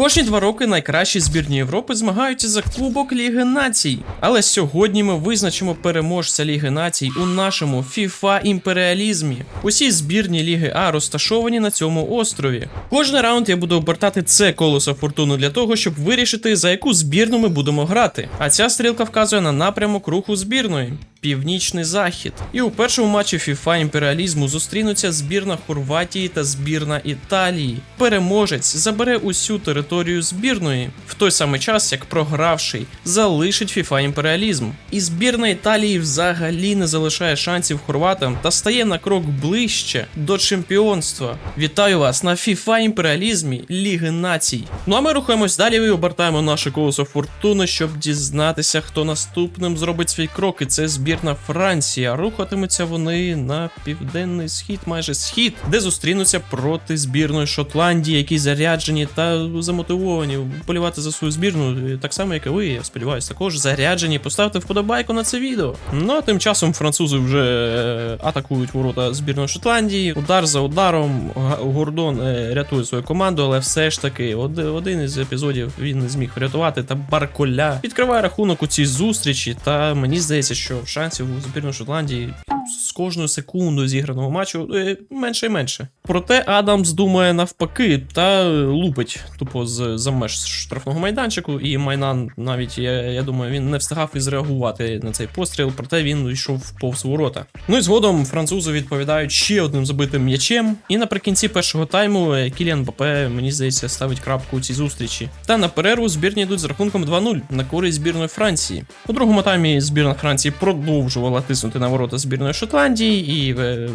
Кожні два роки найкращі збірні Європи змагаються за Кубок Ліги Націй. Але сьогодні ми визначимо переможця Ліги Націй у нашому FIFA імперіалізмі. Усі збірні Ліги А розташовані на цьому острові. Кожний раунд я буду обертати це колесо фортуни для того, щоб вирішити, за яку збірну ми будемо грати. А ця стрілка вказує на напрямок руху збірної. Північний захід. І у першому матчі FIFA імперіалізму зустрінуться збірна Хорватії та збірна Італії. Переможець забере усю територію збірної, в той самий час як програвший залишить FIFA імперіалізм. І збірна Італії взагалі не залишає шансів хорватам та стає на крок ближче до чемпіонства. Вітаю вас на FIFA імперіалізмі Ліги Націй. Ну а ми рухаємось далі і обертаємо наше колесо фортуни, щоб дізнатися, хто наступним зробить свій крок. І це збірна Франція. Рухатимуться вони на південний схід, майже схід, де зустрінуться проти збірної Шотландії, які заряджені та замотивовані полювати за свою збірну, так само як і ви. Я сподіваюся, також заряджені. Поставте вподобайку на це відео. Ну а тим часом французи вже е, атакують ворота збірної Шотландії. Удар за ударом Гордон е, рятує свою команду, але все ж таки один із епізодів він не зміг врятувати. Та Барколя відкриває рахунок у цій зустрічі. Та мені здається, що шансів у збірної Шотландії з кожною секундою зіграного матчу е, менше і менше. Проте Адамс думає навпаки та лупить тупо з за меж штрафного майданчику. І Майнан навіть я, я думаю, він не встигав і зреагувати на цей постріл, проте він йшов повз ворота. Ну і згодом французи відповідають ще одним забитим м'ячем. І наприкінці першого тайму е, Кіліан Бапе, мені здається, ставить крапку у цій зустрічі. Та на перерву збірні йдуть з рахунком 2-0 на користь збірної Франції. У другому таймі збірна Франції продовжувала тиснути на ворота збірної Шотландії, і е,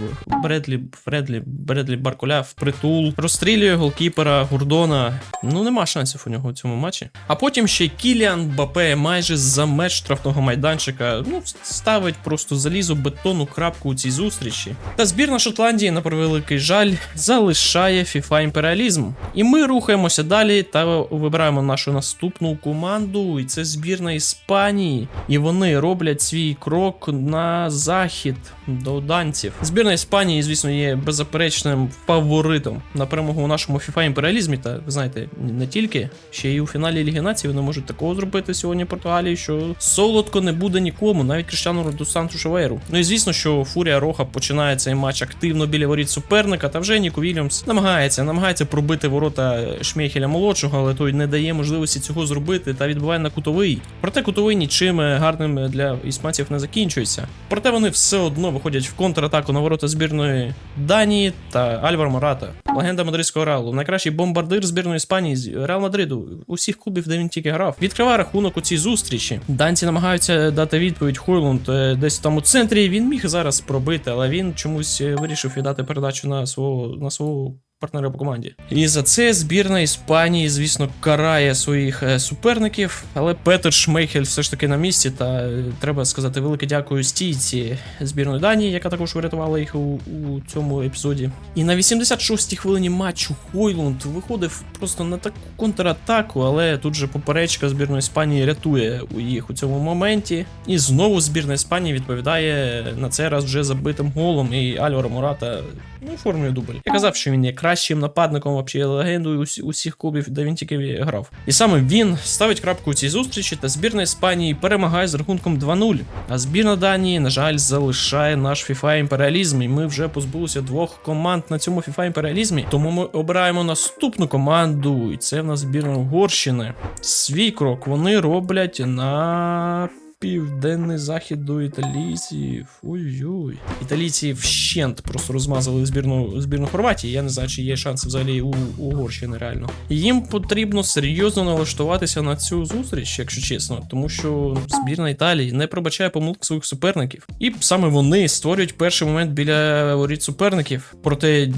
Бредлі, Фредлі, Бредлі Барколя впритул розстрілює голкіпера Гурдона. Ну нема шансів у нього у цьому матчі. А потім ще Кіліан Бапе майже за меж штрафного майданчика ну, ставить просто залізо бетонну крапку у цій зустрічі. Та збірна Шотландії, на превеликий жаль, залишає FIFA імперіалізм. І ми рухаємося далі та вибираємо нашу наступну команду. І це збірна Іспанії. І вони роблять свій крок на захід до данців. Збірна Іспанії, звісно, є беззаперечним фаворитом на перемогу у нашому FIFA імперіалізмі. Та ви знаєте, не тільки ще й у фіналі Ліги Націй вони можуть такого зробити сьогодні Португалії, що солодко не буде нікому, навіть Криштиану Роду Санту Шавейру. Ну і звісно, що Фурія Роха починає цей матч активно біля воріт суперника. Та вже Ніко Вільямс намагається, намагається пробити ворота Шмейхеля молодшого, але той не дає можливості цього зробити та відбиває на кутовий. Проте кутовий нічим гарним для іспанців не закінчується. Проте вони все одно виходять в контратаку на ворота збірної Данії та Альвар Мората, легенда мадридського реалу, найкращий бомбардир збірної Іспанії з Реал Мадриду, усіх клубів, де він тільки грав. Відкриває рахунок у цій зустрічі. Данці намагаються дати відповідь. Хойлунд е, десь там у центрі. Він міг зараз пробити, але він чомусь е, вирішив віддати передачу на свого на свого. Партнера по команді. І за це збірна Іспанії, звісно, карає своїх е, суперників. Але Петер Шмейхель все ж таки на місці. Та е, треба сказати велике дякую стійці збірної Данії, яка також врятувала їх у, у цьому епізоді. І на 86-й хвилині матчу Хойлунд виходив просто на таку контратаку, але тут же поперечка збірної Іспанії рятує у їх у цьому моменті. І знову збірна Іспанії відповідає на цей раз вже забитим голом. І Альваро Мората ну, оформлює дубль. Я казав, що він є кращим нападником, вообще легендою усі- усіх клубів, де він тільки грав. І саме він ставить крапку у цій зустрічі, та збірна Іспанії перемагає з рахунком 2-0. А збірна Данії, на жаль, залишає наш FIFA імперіалізм, і ми вже позбулися двох команд на цьому FIFA імперіалізмі. Тому ми обираємо наступну команду, і це в нас збірна Угорщини. Свій крок вони роблять на. Південний захід до італійців. Ой-ой. Італійці вщент просто розмазали збірну збірну Хорватії. Я не знаю, чи є шанси взагалі у, Угорщини реально. Їм потрібно серйозно налаштуватися на цю зустріч, якщо чесно, тому що збірна Італії не пробачає помилок своїх суперників. І саме вони створюють перший момент біля воріт суперників. Проте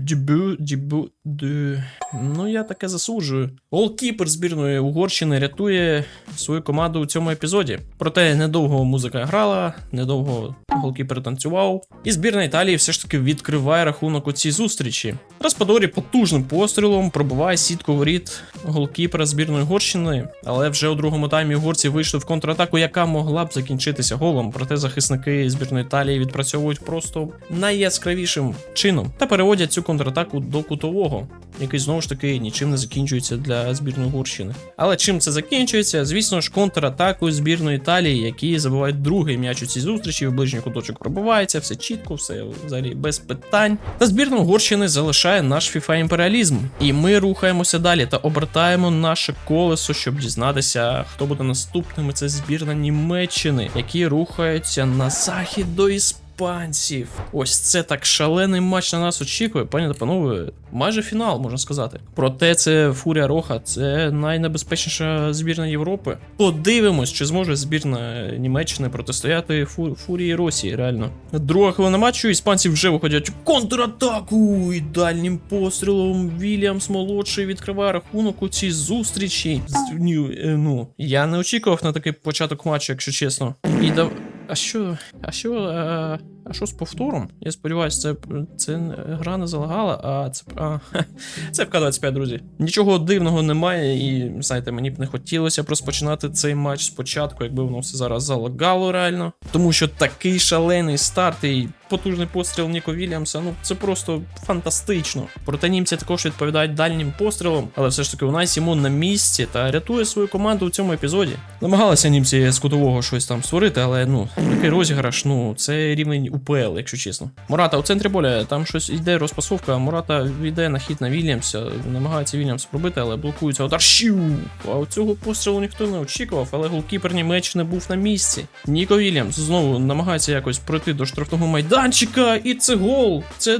дебю, де... Ну я таке засуджую. Голкіпер збірної Угорщини рятує свою команду у цьому епізоді. Проте недовго музика грала, недовго голкіпер танцював. І збірна Італії все ж таки відкриває рахунок у цій зустрічі. Распадорі потужним пострілом пробиває сітку воріт голкіпера збірної Угорщини, але вже у другому таймі угорці вийшли в контратаку, яка могла б закінчитися голом. Проте захисники збірної Італії відпрацьовують просто найяскравішим чином та переводять цю контратаку до кутового. Морато, який знову ж таки нічим не закінчується для збірної Угорщини. Але чим це закінчується? Звісно ж, контратакою збірної Італії, які забувають другий м'яч у цій зустрічі, в ближній куточок пробивається, все чітко, все взагалі без питань. Та збірна Угорщини залишає наш FIFA імперіалізм. І ми рухаємося далі та обертаємо наше колесо, щоб дізнатися, хто буде наступним. Це збірна Німеччини, які рухаються на захід до іспанців. Ось це так шалений матч на нас очікує, пані та панове. Майже фінал, можна сказати. Проте це Фурія Роха, це найнебезпечніша збірна Європи. Подивимось, чи зможе збірна Німеччини протистояти Фу- Фурії Росії, реально. Друга хвилина матчу, іспанці вже виходять в контратаку. І дальнім пострілом Вільямс молодший відкриває рахунок у цій зустрічі. Е, Ну, я не очікував на такий початок матчу, якщо чесно. І дав. А що? А що? А, а що з повтором? Я сподіваюся, це, це гра не залагала, а це. А, це в К-25, друзі. Нічого дивного немає, і знаєте, мені б не хотілося б розпочинати цей матч спочатку, якби воно все зараз залагало реально. Тому що такий шалений старт і потужний постріл Ніко Вільямса, ну це просто фантастично. Проте німці також відповідають дальнім пострілом, але все ж таки у нас йому на місці та рятує свою команду у цьому епізоді. Намагалися німці з кутового щось там створити, але ну такий розіграш, ну це рівень УПЛ, якщо чесно. Мурата у центрі поля, там щось йде розпасовка. Мурата йде на хід на Вільямса, намагається Вільямс пробити, але блокується удар. Щу! А цього пострілу ніхто не очікував, але голкіпер Німеччини був на місці. Ніко Вільямс знову намагається якось пройти до штрафного майданчика, і це гол. Це.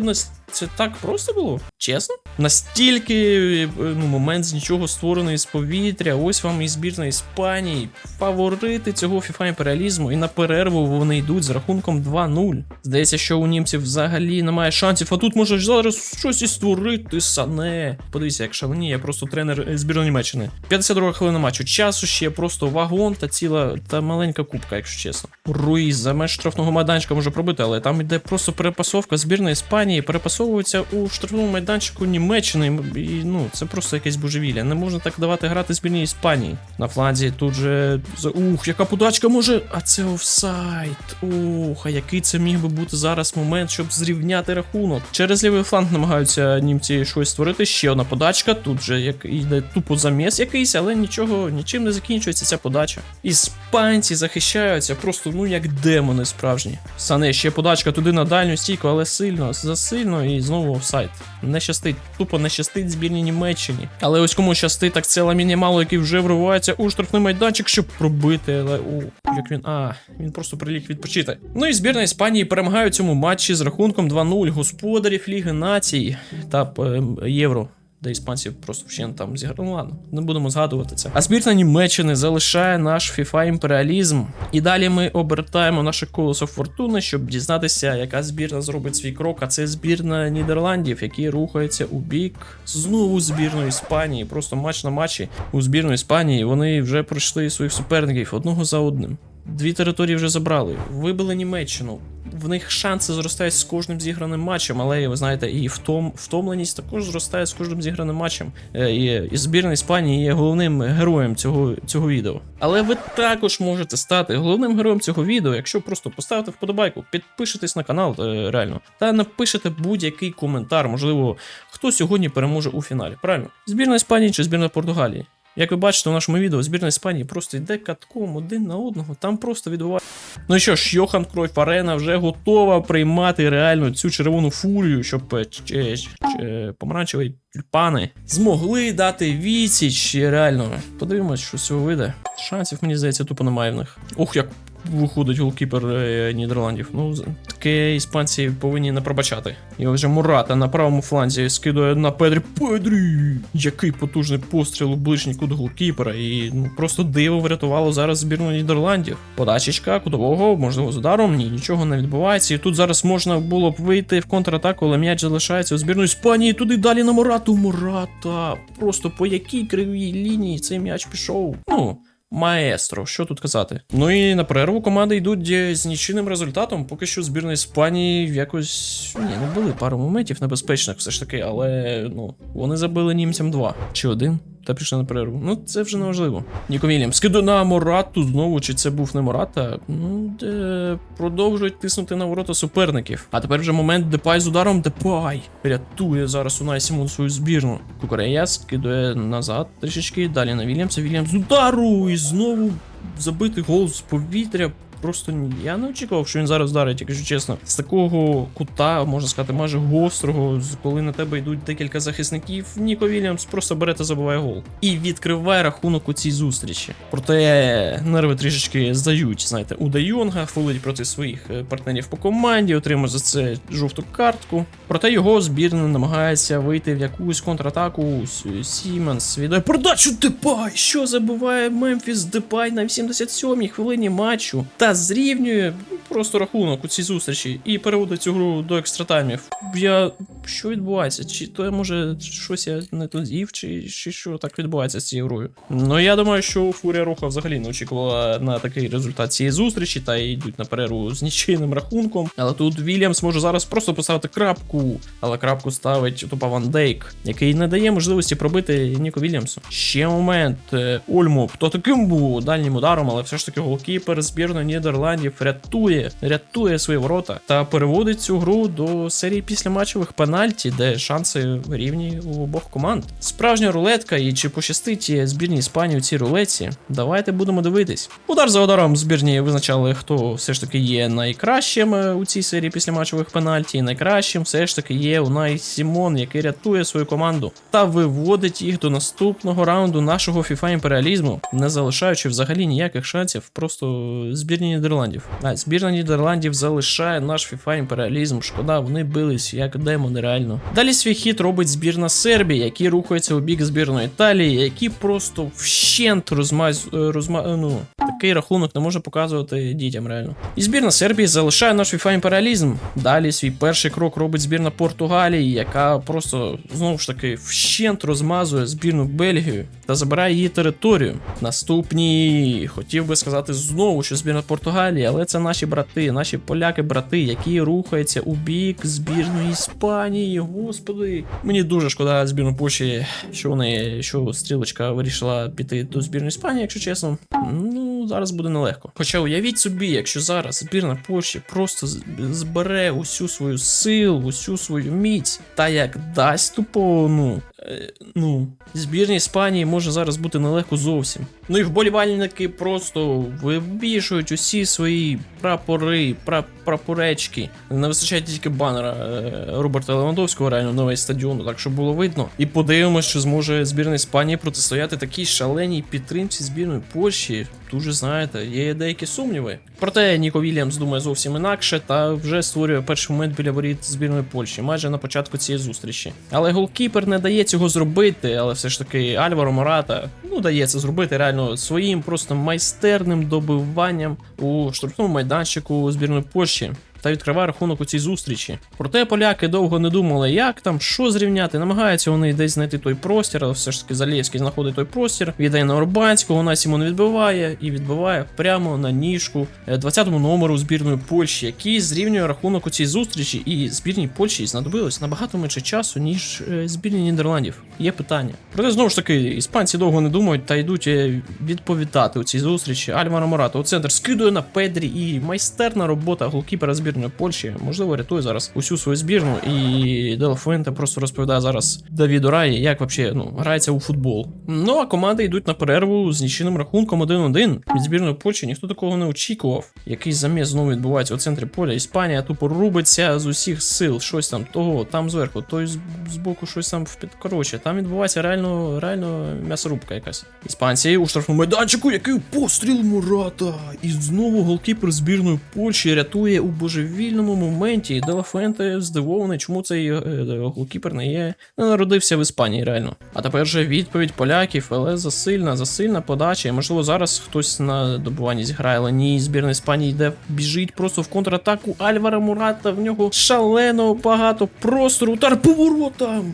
Це так просто було? Чесно? Настільки е, ну, момент з нічого створений з повітря. Ось вам і збірна Іспанії. Фаворити цього FIFA імперіалізму. І на перерву вони йдуть з рахунком 2-0. Здається, що у німців взагалі немає шансів. А тут може зараз щось і створити сане. Подивіться, як шаленіє, просто тренер е, збірної Німеччини. 52 хвилина матчу. Часу ще просто вагон та ціла та маленька кубка, якщо чесно. Руїз за меж штрафного майданчика може пробити, але там йде просто перепасовка збірної Іспанії, перепасовується у штрафному майданчику Німеччини. І ну це просто якесь божевілля. Не можна так давати грати збірній Іспанії. На фланзі тут же ух, яка подачка може. А це офсайд. Ух, а який це міг би бути зараз момент, щоб зрівняти рахунок. Через лівий фланг намагаються німці щось створити. Ще одна подачка. Тут же як йде тупо заміс якийсь, але нічого, нічим не закінчується ця подача. Іспанці захищаються просто ну як демони справжні. Сане ще подачка туди на дальню стійку, але сильно, засильно і знову офсайд. Не щастить, тупо не щастить збірні Німеччині. Але ось кому щастить, так це ламінімало, який вже вривається у штрафний майданчик, щоб пробити. Але у як він. А, він просто приліг відпочити. Ну і збірна Іспанії перемагає у цьому матчі з рахунком 2-0 господарів Ліги Націй та е, Євро. Де іспанці просто вщент там зіграли. Ну ладно, не будемо згадувати це. А збірна Німеччини залишає наш FIFA імперіалізм. І далі ми обертаємо наше колесо фортуни, щоб дізнатися, яка збірна зробить свій крок. А це збірна Нідерландів, які рухаються у бік знову збірної Іспанії. Просто матч на матчі у збірної Іспанії. Вони вже пройшли своїх суперників одного за одним. Дві території вже забрали, вибили Німеччину. В них шанси зростають з кожним зіграним матчем, але ви знаєте, і втом, втомленість також зростає з кожним зіграним матчем. Е, І, і збірна Іспанії є головним героєм цього, цього відео. Але ви також можете стати головним героєм цього відео, якщо просто поставите вподобайку, підпишетесь на канал е, реально, та напишете будь-який коментар. Можливо, хто сьогодні переможе у фіналі. Правильно? Збірна Іспанії чи збірна Португалії? Як ви бачите у нашому відео, збірна Іспанії просто йде катком один на одного, там просто відбувається. Ну що ж, Йохан Кройф Арена вже готова приймати реально цю червону фурію, щоб е, ч- е, е, помаранчеві тюльпани змогли дати відсіч. Реально, подивимось, що з цього вийде. Шансів, мені здається, тупо немає в них. Ух, як виходить голкіпер е, Нідерландів. Ну, таке іспанці повинні не пробачати. І вже Мурата на правому фланзі скидує на Педрі. Педрі! Який потужний постріл у ближній кут голкіпера. І ну просто диво врятувало зараз збірну Нідерландів. Подачечка кутового, можливо, з ударом. Ні, нічого не відбувається. І тут зараз можна було б вийти в контратаку, але м'яч залишається у збірної Іспанії. Туди далі на Мурату. Мурата. Просто по якій кривій лінії цей м'яч пішов. Ну. Маестро, що тут казати? Ну і на перерву команди йдуть е, з нічийним результатом. Поки що збірна Іспанії якось. Ні, не були пару моментів небезпечних все ж таки, але ну вони забили німцям два. Чи один? Та пішли на перерву. Ну, це вже неважливо. Ніко Вільямс скидує на Морату знову, чи це був не Мората. Ну, де продовжують тиснути на ворота суперників. А тепер вже момент Депай з ударом. Депай рятує зараз Унай Сімон свою збірну. Кукурея скидує назад трішечки. Далі на Вільямса. Вільямс з удару і знову забитий гол з повітря. Просто. Я не очікував, що він зараз вдарить, якщо чесно. З такого кута, можна сказати, майже гострого, коли на тебе йдуть декілька захисників, Ніко Вільямс просто бере та забиває гол. І відкриває рахунок у цій зустрічі. Проте нерви трішечки здають, знаєте, у Де Йонга, фолить проти своїх е, партнерів по команді, отримує за це жовту картку. Проте його збірна намагається вийти в якусь контратаку. Сіменс віддає передачу Депай, що забиває Мемфіс Депай на 87-й хвилині матчу та зрівнює ну, просто рахунок у цій зустрічі і переводить цю гру до екстратаймів. Я що відбувається? Чи то я може щось я не то чи, чи що так відбувається з цією грою? Ну я думаю, що Фурія Руха взагалі не очікувала на такий результат цієї зустрічі та йдуть на перерву з нічийним рахунком. Але тут Вільямс може зараз просто поставити крапку, але крапку ставить тупа Ван Дейк, який не дає можливості пробити Ніко Вільямсу. Ще момент. е, Ольмо, хто таким був дальнім ударом, але все ж таки голкіпер збірної Нідерландів рятує, рятує свої ворота та переводить цю гру до серії післяматчевих пенальті, де шанси рівні у обох команд. Справжня рулетка, і чи пощастить збірній Іспанії у цій рулеці? Давайте будемо дивитись. Удар за ударом збірні визначали, хто все ж таки є найкращим е, у цій серії післяматчевих пенальті. І найкращим все ж таки є Унай Сімон, який рятує свою команду та виводить їх до наступного раунду нашого FIFA імперіалізму, не залишаючи взагалі ніяких шансів, просто збірні Нідерландів. А збірна Нідерландів залишає наш FIFA імперіалізм. Шкода, вони бились як демони реально. Далі свій хід робить збірна Сербії, які рухаються у бік збірної Італії, які просто вщент розмаз... е, розма... е, ну, такий рахунок не може показувати дітям реально. І збірна Сербії залишає наш FIFA імперіалізм. Далі свій перший крок робить збірна Португалії, яка просто знову ж таки вщент розмазує збірну Бельгію та забирає її територію. Наступні хотів би сказати знову, що збірна Португалії, але це наші брати, наші поляки-брати, які рухаються у бік збірної Іспанії. Господи, мені дуже шкода збірну Польщі, що вони, що стрілочка вирішила піти до збірної Іспанії, якщо чесно. Ну зараз буде нелегко. Хоча уявіть собі, якщо зараз збірна Польщі просто збере усю свою силу, усю свою міць, та як дасть тупо, ну. Е, Ну, збірні Іспанії може зараз бути нелегко зовсім. Ну і вболівальники просто вивішують усі свої прапори, пра- прапоречки. Не вистачає тільки банера е, Роберта Левандовського, реально весь стадіон, так щоб було видно. І подивимось, чи зможе збірна Іспанії протистояти такій шаленій підтримці збірної Польщі. Дуже знаєте, є деякі сумніви. Проте Ніко Вільямс думає зовсім інакше та вже створює перший момент біля воріт збірної Польщі, майже на початку цієї зустрічі. Але голкіпер не дає цього зробити, але все ж таки Альваро Мората ну дає це зробити реально своїм просто майстерним добиванням у штрафному майданчику збірної Польщі. Та відкриває рахунок у цій зустрічі. Проте поляки довго не думали, як там, що зрівняти. Намагаються вони десь знайти той простір, але все ж таки Залєвський знаходить той простір, віддає на Орбанського, вона Сімон відбиває і відбиває прямо на ніжку е, 20-му номеру збірної Польщі, який зрівнює рахунок у цій зустрічі. І збірній Польщі знадобилось набагато менше часу, ніж е, збірні Нідерландів. Є питання. Проте знову ж таки, іспанці довго не думають та йдуть е, відповідати у цій зустрічі. Альваро Морато у центр скидує на Педрі і майстерна робота голкіпера збірної Польщі. Можливо, рятує зараз усю свою збірну. І Дел Фуенте просто розповідає зараз Давіду Раї, як вообще ну, грається у футбол. Ну а команди йдуть на перерву з нічийним рахунком 1-1. Від збірної Польщі ніхто такого не очікував. Якийсь заміс знову відбувається у центрі поля. Іспанія тупо рубиться з усіх сил. Щось там того, там зверху, той з, боку щось там впід. Коротше, там відбувається реально, реально м'ясорубка якась. Іспанці у штрафному майданчику, який постріл Мурата. І знову голкіпер збірної Польщі рятує у божевільному моменті. І Дела Фуенте здивований, чому цей е, голкіпер не є не народився в Іспанії, реально. А тепер же відповідь поляків, але засильна, засильна подача. І можливо зараз хтось на добуванні зіграє, але ні, збірна Іспанії йде, біжить просто в контратаку Альвара Мурата. В нього шалено багато простору. Удар по!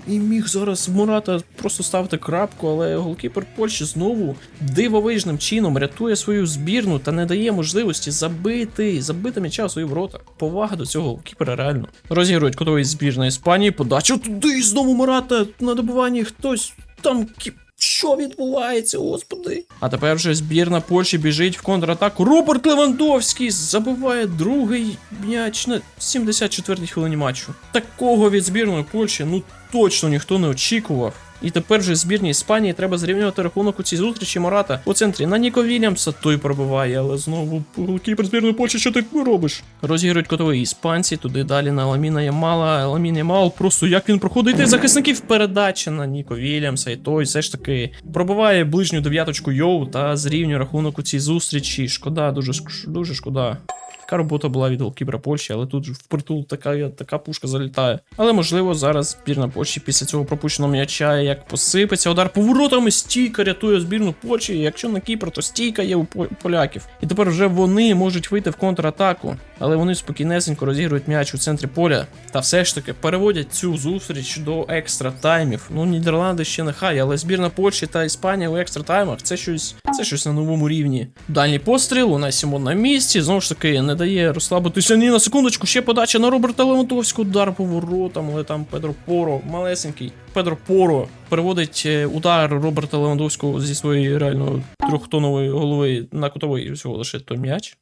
І міг зараз Мурата просто ставити крапку, але голкіпер Польщі знову дивовижним чином рятує свою збірну та не дає можливості забити, забити м'яча у свої ворота. Повага до цього голкіпера реально. Розігрують кутовий збірна Іспанії, подача туди знову Мурата на добуванні хтось там кі- Що відбувається, господи? А тепер вже збірна Польщі біжить в контратаку. Роберт Левандовський забиває другий м'яч на 74-й хвилині матчу. Такого від збірної Польщі ну точно ніхто не очікував. І тепер вже збірній Іспанії треба зрівнювати рахунок у цій зустрічі Марата у центрі на Ніко Вільямса той пробиває, але знову кіпер збірної Польщі, що ти робиш? Розігрують котові іспанці, туди далі на Ламіна Ямала. Ламін Ямал просто як він проходить і захисників передача на Ніко Вільямса, і той все ж таки пробиває ближню дев'яточку Йоу та зрівнює рахунок у цій зустрічі. Шкода, дуже дуже шкода. Така робота була від голкіпера Польщі, але тут впритул така, така пушка залітає. Але можливо зараз збірна Польщі після цього пропущеного м'яча як посипеться. Удар поворотами стійка рятує збірну Польщі. Якщо на Кіпр, то стійка є у поляків. І тепер вже вони можуть вийти в контратаку, але вони спокійнесенько розігрують м'яч у центрі поля. Та все ж таки переводять цю зустріч до екстра таймів. Ну, Нідерланди ще нехай, але збірна Польщі та Іспанія у екстра таймах це щось, це щось на новому рівні. Дальній постріл, у нас Сімон на місці. Знову ж таки, не дає розслабитися ні на секундочку. Ще подача на Роберта Левантовського, удар поворотом, але там Педро Поро, малесенький. Педро Поро переводить е, удар Роберта Левандовського зі своєї реально трьохтонової голови на кутовий всього лише той м'яч.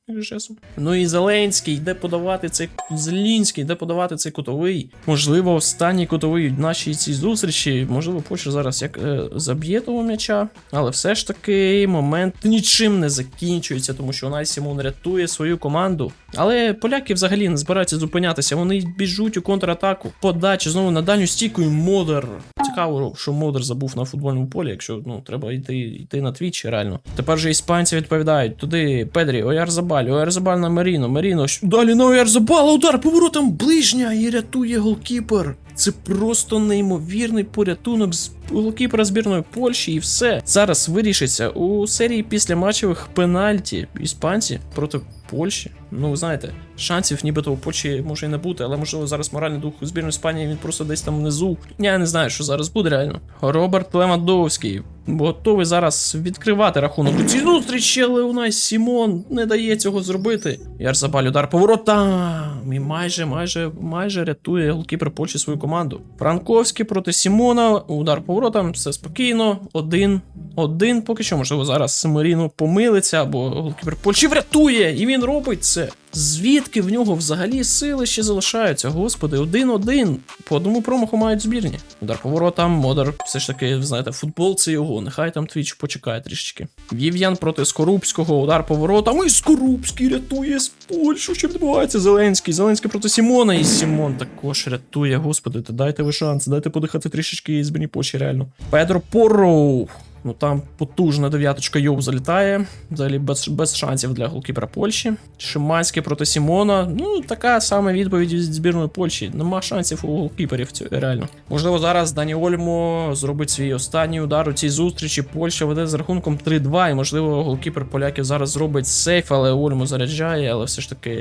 Ну і Зеленський йде подавати цей Зелінський, йде подавати цей кутовий. Можливо, останній кутовий нашій цій зустрічі. Можливо, Польща зараз як е, заб'є того м'яча, але все ж таки момент нічим не закінчується, тому що Унай Сімон рятує свою команду. Але поляки взагалі не збираються зупинятися. Вони біжуть у контратаку. Подача знову на дальню стійку і Модер. Цікаво, що Модер забув на футбольному полі, якщо ну треба йти, йти на твічі, реально. Тепер же іспанці відповідають туди Педрі, Оярзабаль, Оярзабаль на Маріно, Маріно. Далі на Оярзабала, удар поворотом ближня і рятує голкіпер. Це просто неймовірний порятунок з голкіпера збірної Польщі, і все зараз вирішиться у серії післяматчевих пенальті іспанці проти Польщі. Ну, ви знаєте, шансів нібито у Польщі може і не бути, але можливо зараз моральний дух збірної Іспанії він просто десь там внизу. Я не знаю, що зараз буде реально. Роберт Левандовський готовий зараз відкривати рахунок у цій зустрічі, але у нас Сімон не дає цього зробити. Ярзабаль удар поворота. І майже, майже, майже рятує голкіпер Польщі свою команду. Франковський проти Сімона. Удар поворотом, все спокійно. Один. Один. Поки що, можливо, зараз Меріно помилиться, або голкіпер Польщі врятує, і він робить це. Звідки в нього взагалі сили ще залишаються? Господи, один-один. По одному промаху мають збірні. Удар поворотом, Модер, все ж таки, знаєте, футбол це його. Нехай там твіч почекає трішечки. Вів'ян проти Скорубського, удар поворотом. І Скорубський рятує з Польщу. Що відбувається? Зеленський. Зеленський проти Сімона. І Сімон також рятує. Господи, та дайте ви шанс, дайте подихати трішечки збірні Польщі, реально. Педро Порроу. Ну там потужна дев'яточка Йоу залітає. Взагалі без, без шансів для голкіпера Польщі. Шиманський проти Сімона. Ну, така сама відповідь від збірної Польщі. Нема шансів у голкіперів реально. Можливо, зараз Дані Ольмо зробить свій останній удар у цій зустрічі. Польща веде з рахунком 3-2. І можливо, голкіпер поляків зараз зробить сейф, але Ольмо заряджає, але все ж таки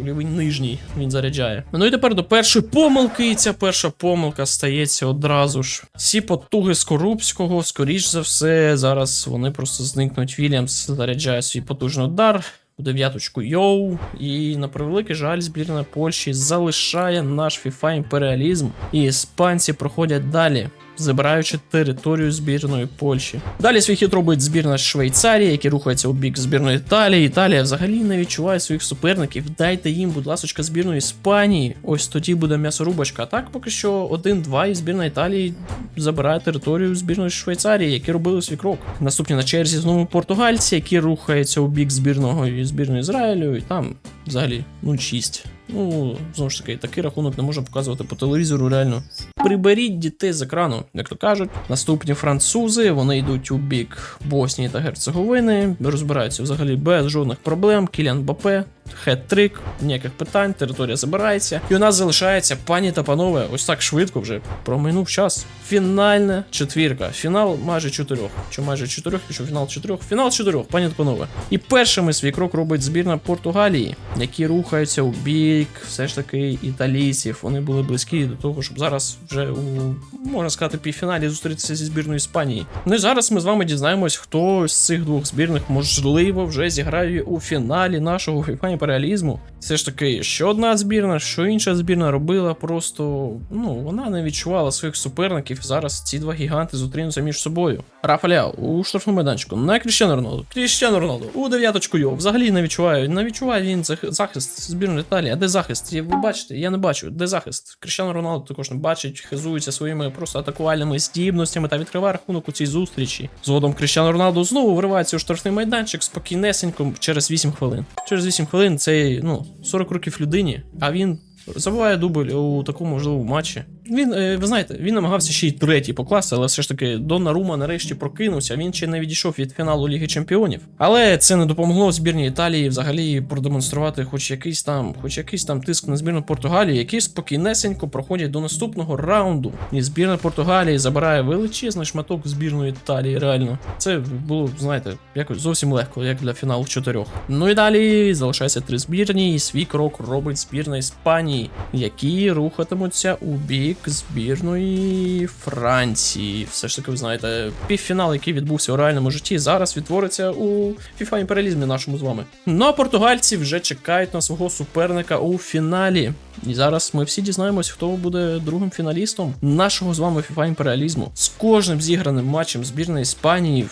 у лівий нижній він заряджає. Ну і тепер до першої помилки. І ця перша помилка стається одразу ж. Всі потуги Скорубського, скоріш за все, зараз вони просто зникнуть. Вільямс заряджає свій потужний удар. У дев'яточку Йоу. І на превеликий жаль, збірна Польщі залишає наш FIFA імперіалізм. І іспанці проходять далі. Забираючи територію збірної Польщі. Далі свій хід робить збірна Швейцарії, які рухаються у бік збірної Італії. Італія взагалі не відчуває своїх суперників. Дайте їм, будь ласка, збірної Іспанії. Ось тоді буде м'ясорубочка. А так поки що 1-2 і збірна Італії забирає територію збірної Швейцарії, які робили свій крок. Наступні на черзі знову португальці, які рухаються у бік збірного і збірної Ізраїлю, і там взагалі 0-6. Ну, знову ж таки, такий рахунок не можна показувати по телевізору, реально. Приберіть дітей з екрану, як то кажуть. Наступні французи, вони йдуть у бік Боснії та Герцеговини, розбираються взагалі без жодних проблем. Кілян Бапе, хет-трик, ніяких питань, територія забирається. І у нас залишається, пані та панове, ось так швидко вже проминув час. Фінальна четвірка. Фінал майже чотирьох. Чи майже чотирьох, що фінал чотирьох? Фінал чотирьох, пані та панове. І першими свій крок робить збірна Португалії, які рухаються у бік все ж таки італійців. Вони були близькі до того, щоб зараз вже у можна сказати півфіналі зустрітися зі збірною Іспанії. Ну і зараз ми з вами дізнаємось, хто з цих двох збірних можливо вже зіграє у фіналі нашого FIFA імперіалізму. Все ж таки, що одна збірна, що інша збірна робила, просто ну вона не відчувала своїх суперників. Зараз ці два гіганти зустрінуться між собою. Рафаля у штрафному майданчику на Кріщану Роналду. Кріщану Роналду у дев'яточку його. Взагалі не відчуваю. Не відчуває він захист збірної Італії. А де захист? Ви бачите? Я не бачу. Де захист? Кріщану Роналду також не бачить, хизується своїми просто атакувальними здібностями та відкриває рахунок у цій зустрічі. Згодом Кріщану Роналду знову виривається у штрафний майданчик спокійнесенько через 8 хвилин. Через 8 хвилин це ну 40 років людині, а він. Забуває дубль у такому можливому матчі. Він, е, ви знаєте, він намагався ще й третій покласти, але все ж таки Донарума нарешті прокинувся. Він ще не відійшов від фіналу Ліги Чемпіонів. Але це не допомогло збірній Італії взагалі продемонструвати хоч якийсь там, хоч якийсь там тиск на збірну Португалії, які спокійнесенько проходять до наступного раунду. І збірна Португалії забирає величезний шматок збірної Італії. Реально, це було, знаєте, якось зовсім легко, як для фіналу чотирьох. Ну і далі залишається три збірні, і свій крок робить збірна Іспанії, які рухатимуться у бік збірної Франції. Все ж таки, ви знаєте, півфінал, який відбувся у реальному житті, зараз відтвориться у FIFA імперіалізмі нашому з вами. Ну а португальці вже чекають на свого суперника у фіналі. І зараз ми всі дізнаємось, хто буде другим фіналістом нашого з вами FIFA імперіалізму. З кожним зіграним матчем збірної Іспанії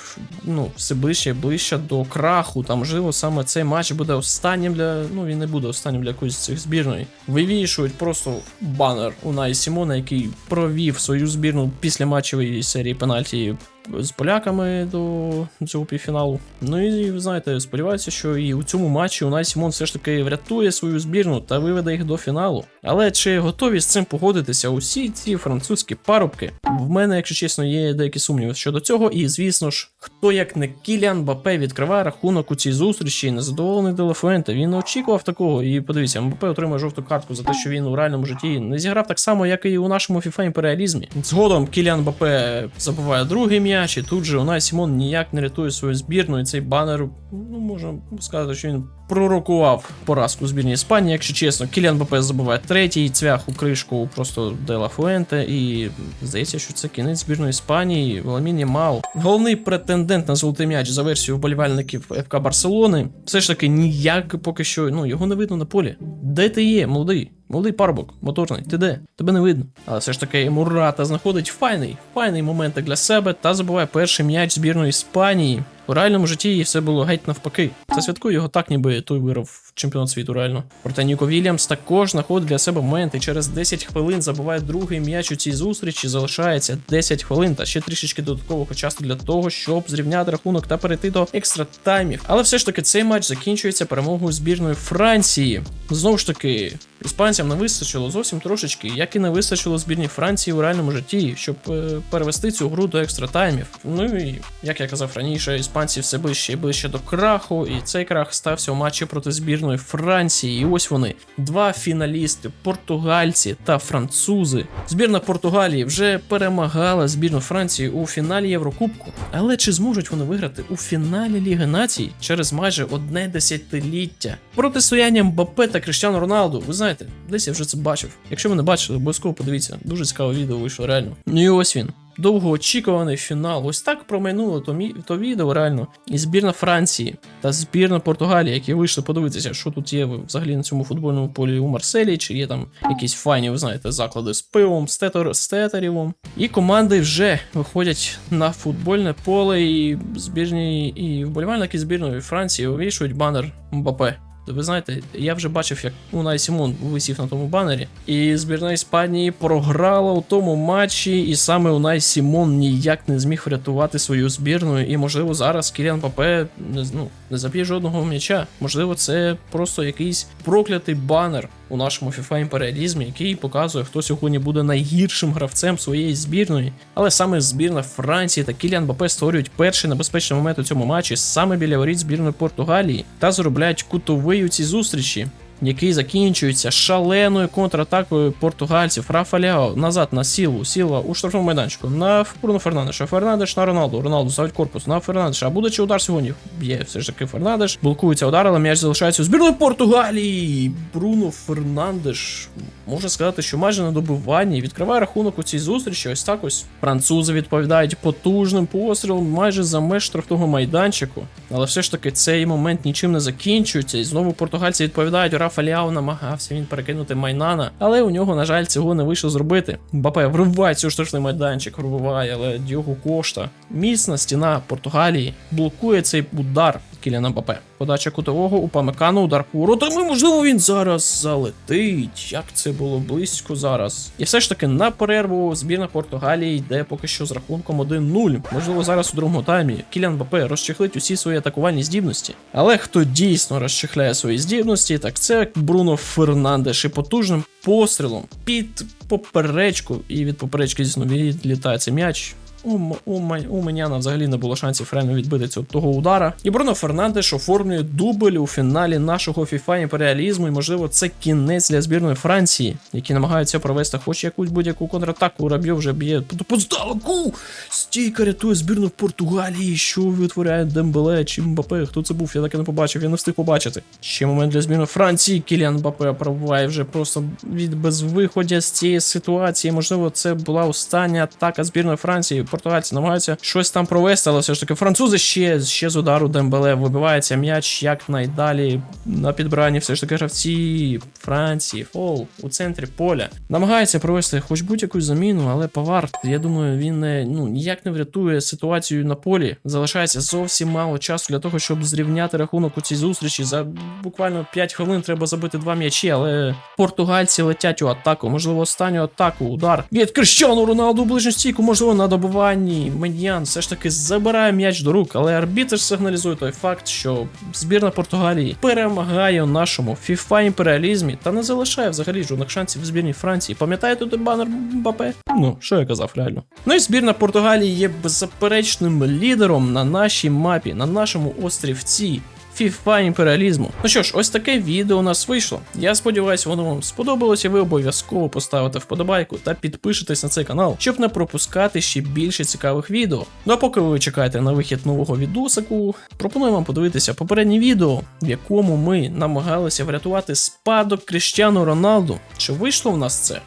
ну, все ближче ближче до краху. Та можливо саме цей матч буде останнім для. Ну він не буде останнім для якоїсь з цих збірної. Вивішують просто банер у Сімона, який провів свою збірну після матчевої серії пенальті з поляками до цього півфіналу. Ну і ви знаєте, сподіваюся, що і у цьому матчі Унай Сімон все ж таки врятує свою збірну та виведе їх до фіналу. Але чи готові з цим погодитися усі ці французькі парубки? В мене, якщо чесно, є деякі сумніви щодо цього. І звісно ж, хто як не Кіліан Бапе відкриває рахунок у цій зустрічі, незадоволений Делафуенте. Він очікував такого. І подивіться, Мбапе отримає жовту картку за те, що він у реальному житті не зіграв так само, як і у нашому FIFA імперіалізмі. Згодом Кіліан Бапе забуває другий м'яч, і тут же Унай Сімон ніяк не рятує свою збірну. І цей банер, ну можна сказати, що він пророкував поразку збірні Іспанії, якщо чесно. Кіліан Бапе забуває третій цвях у кришку просто Дела Фуенте. І здається, що це кінець збірної Іспанії. Валамін Ямал. Головний претендент на золотий м'яч за версією вболівальників ФК Барселони. Все ж таки ніяк поки що ну його не видно на полі. Де ти є, молодий? Молодий парубок, моторний, ти де? Тебе не видно. Але все ж таки Мурата знаходить файний, файний момент для себе та забуває перший м'яч збірної Іспанії. У реальному житті все було геть навпаки. Це святкує його так, ніби той виграв чемпіонат світу реально. Проте Ніко Вільямс також знаходить для себе момент і через 10 хвилин забуває другий м'яч у цій зустрічі. Залишається 10 хвилин та ще трішечки додаткового часу для того, щоб зрівняти рахунок та перейти до екстра таймів. Але все ж таки цей матч закінчується перемогою збірної Франції. Знову ж таки, іспанцям не вистачило зовсім трошечки, як і не вистачило збірній Франції у реальному житті, щоб е, перевести цю гру до екстра таймів. Ну і як я казав раніше, іспанці все ближче і ближче до краху, і цей крах стався у матчі проти збірної Франції. І ось вони, два фіналісти, португальці та французи. Збірна Португалії вже перемагала збірну Франції у фіналі Єврокубку. Але чи зможуть вони виграти у фіналі Ліги Націй через майже одне десятиліття? Протистояння Мбаппе та Кріштіану Роналду. Ви знаєте, десь я вже це бачив. Якщо ви не бачили, обов'язково подивіться. Дуже цікаве відео вийшло реально. Ну і ось він. Довгоочікуваний фінал. Ось так промайнуло то, мі... то відео реально. І збірна Франції та збірна Португалії, які вийшли подивитися, що тут є взагалі на цьому футбольному полі у Марселі, чи є там якісь файні, ви знаєте, заклади з пивом, з, тетер... з тетерівом. І команди вже виходять на футбольне поле, і збірні, і вболівальники збірної Франції вивішують банер Мбапе. Ви знаєте, я вже бачив, як Унай Сімон висів на тому банері, і збірна Іспанії програла у тому матчі, і саме Унай Сімон ніяк не зміг врятувати свою збірну. І можливо зараз Кіліан Папе не, ну, не заб'є жодного м'яча. Можливо, це просто якийсь проклятий банер у нашому FIFA імперіалізмі, який показує, хто сьогодні буде найгіршим гравцем своєї збірної. Але саме збірна Франції та Кіліан Бапе створюють перший небезпечний момент у цьому матчі саме біля воріт збірної Португалії та заробляють кутовий у цій зустрічі. Який закінчується шаленою контратакою португальців. Рафаляо назад на сілу, сіла у штрафному майданчику на Бруно Фернандеша. Фернандеш на Роналду. Роналду ставить корпус на Фернандеша. А буде чи удар сьогодні? Є все ж таки Фернандеш. Блокується удар, але м'яч залишається у збірної Португалії. Бруно Фернандеш можна сказати, що майже на добиванні відкриває рахунок у цій зустрічі. Ось так ось французи відповідають потужним пострілом майже за меж штрафного майданчику. Але все ж таки цей момент нічим не закінчується. І знову португальці відповідають. Рафа Ліао намагався він перекинути Майнана, але у нього, на жаль, цього не вийшло зробити. Бапе вривається цю штрафний майданчик, вибиває, але Діогу Кошта. Міцна стіна Португалії блокує цей удар Кіліана Бапе. Подача кутового у Памекану, удар по воротами. Можливо, він зараз залетить. Як це було близько зараз. І все ж таки на перерву збірна Португалії йде поки що з рахунком 1-0. Можливо, зараз у другому таймі Кіліан Бапе розчехлить усі свої атакувальні здібності. Але хто дійсно розчехляє свої здібності, так це Бруно Фернандеш і потужним пострілом під поперечку. І від поперечки знову відлітає цей м'яч. У, у, у Меняна взагалі не було шансів реально відбити цього того удара. І Бруно Фернандеш оформлює дубль у фіналі нашого FIFA імперіалізму. І можливо, це кінець для збірної Франції, які намагаються провести хоч якусь будь-яку контратаку. Рабьо вже б'є по поздалеку. Стійка рятує збірну в Португалії. Що витворяє Дембеле чи Мбапе? Хто це був? Я так і не побачив, я не встиг побачити. Ще момент для збірної Франції. Кіліан Мбапе пробуває вже просто від безвиходя з цієї ситуації. Можливо, це була остання атака збірної Франції. Португальці намагаються щось там провести, але все ж таки французи ще, ще з удару Дембеле вибивається м'яч якнайдалі на підбиранні. Все ж таки гравці Франції, фол у центрі поля. Намагається провести хоч будь-яку заміну, але Павар, я думаю, він не ну ніяк не врятує ситуацію на полі. Залишається зовсім мало часу для того, щоб зрівняти рахунок у цій зустрічі. За буквально 5 хвилин треба забити два м'ячі, але португальці летять у атаку. Можливо, останню атаку, удар від Крещану Роналду ближню стійку, можливо, на добиванні. Меньян все ж таки забирає м'яч до рук, але арбітр сигналізує той факт, що збірна Португалії перемагає у нашому FIFA імперіалізмі та не залишає взагалі жодних шансів в збірній Франції. Пам'ятаєте той банер Мбапе? Ну, що я казав, реально. Ну і збірна Португалії є беззаперечним лідером на нашій мапі, на нашому острівці. FIFA імперіалізму. Ну що ж, ось таке відео у нас вийшло. Я сподіваюся, воно вам сподобалося. Ви обов'язково поставите вподобайку та підпишитесь на цей канал, щоб не пропускати ще більше цікавих відео. Ну а поки ви чекаєте на вихід нового відосику, пропоную вам подивитися попереднє відео, в якому ми намагалися врятувати спадок Кріштіану Роналду. Чи вийшло в нас це?